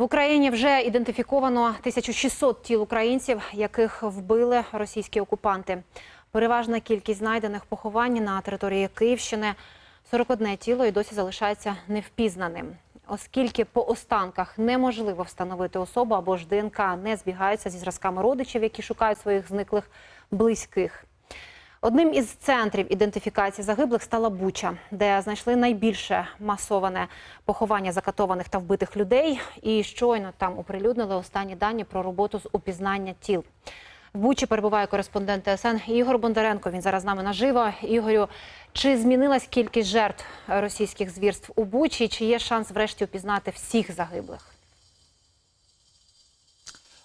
В Україні вже ідентифіковано 1600 тіл українців, яких вбили російські окупанти. Переважна кількість знайдених поховань на території Київщини 41 тіло і досі залишається невпізнаним. Оскільки по останках неможливо встановити особу або ж ДНК не збігаються зі зразками родичів, які шукають своїх зниклих близьких. Одним із центрів ідентифікації загиблих стала Буча, де знайшли найбільше масоване поховання закатованих та вбитих людей. І щойно там оприлюднили останні дані про роботу з упізнання тіл. В Бучі перебуває кореспондент ТСН Ігор Бондаренко. Він зараз з нами наживо. Ігорю, чи змінилась кількість жертв російських звірств у Бучі? Чи є шанс врешті упізнати всіх загиблих?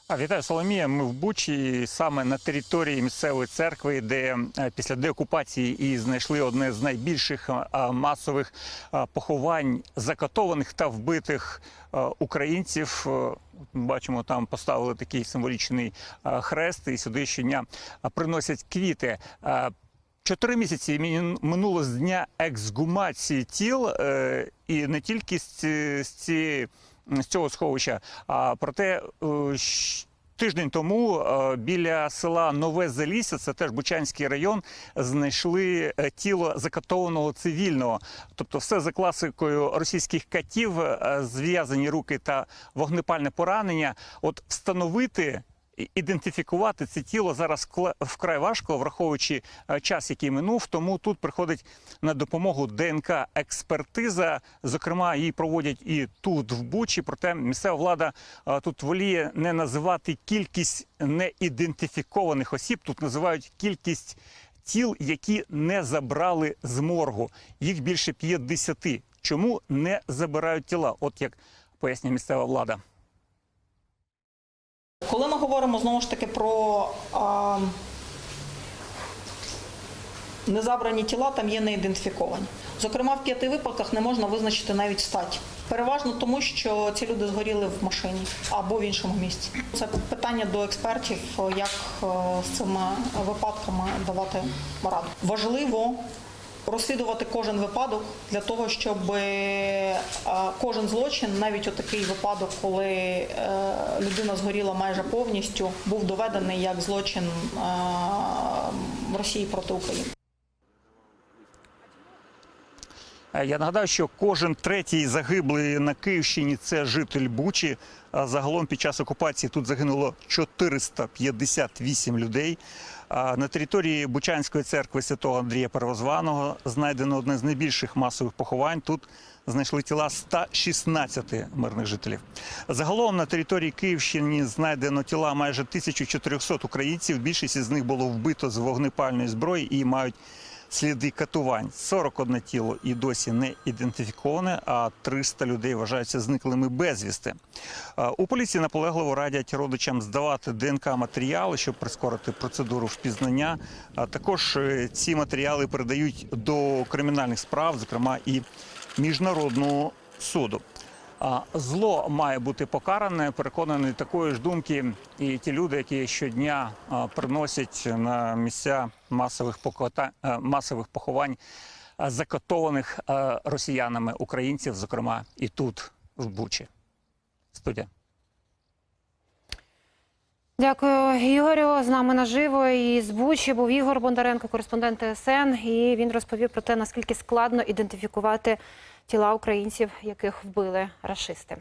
А вітаю Соломія. Ми в Бучі саме на території місцевої церкви, де е, після деокупації і знайшли одне з найбільших е, масових е, поховань закатованих та вбитих українців. Бачимо, там поставили такий символічний хрест, і сюди щодня приносять квіти. Чотири місяці минуло з дня ексгумації тіл, і не тільки з цієї з цього сховища. А проте е, тиждень тому е, біля села Нове Залісся, це теж Бучанський район, знайшли е, тіло закатованого цивільного. Тобто, все за класикою російських катів, зв'язані руки та вогнепальне поранення. От встановити. Ідентифікувати це тіло зараз вкрай важко, враховуючи е, час, який минув. Тому тут приходить на допомогу ДНК експертиза. Зокрема, її проводять і тут, в Бучі. Проте місцева влада е, тут воліє не називати кількість неідентифікованих осіб. Тут називають кількість тіл, які не забрали з моргу. Їх більше 50. Чому не забирають тіла? От як пояснює місцева влада. Коли ми говоримо знову ж таки про а, незабрані тіла, там є неідентифіковані. Зокрема, в п'яти випадках не можна визначити навіть стать. Переважно тому, що ці люди згоріли в машині або в іншому місці. Це питання до експертів, як е, з цими випадками давати раду. Важливо розслідувати кожен випадок для того, щоб е, кожен злочин, навіть отакий випадок, коли е, людина згоріла майже повністю, був доведений як злочин Росії проти України. Е, Я нагадаю, що кожен третій загиблий на Київщині це житель Бучі. Загалом під час окупації тут загинуло 458 людей. На території Бучанської церкви святого Андрія Первозваного знайдено одне з найбільших масових поховань. Тут знайшли тіла 116 мирних жителів. Загалом на території Київщини знайдено тіла майже 1400 українців. Більшість із них було вбито з вогнепальної зброї і мають сліди катувань. 41 тіло і досі не ідентифіковане, а 300 людей вважаються зниклими безвісти. Е, У поліції наполегливо радять родичам здавати ДНК-матеріали, щоб прискорити процедуру впізнання. А також е, ці матеріали передають до кримінальних справ, зокрема і міжнародного суду. Зло має бути покаране. Переконаний такої ж думки і ті люди, які щодня приносять на місця масових е, масових поховань а, закатованих е, росіянами українців, зокрема і тут, в Бучі. Студія. Дякую, Ігорю. З нами наживо і з Бучі був Ігор Бондаренко, кореспондент ТСН. І він розповів про те, наскільки складно ідентифікувати тіла українців, яких вбили рашисти.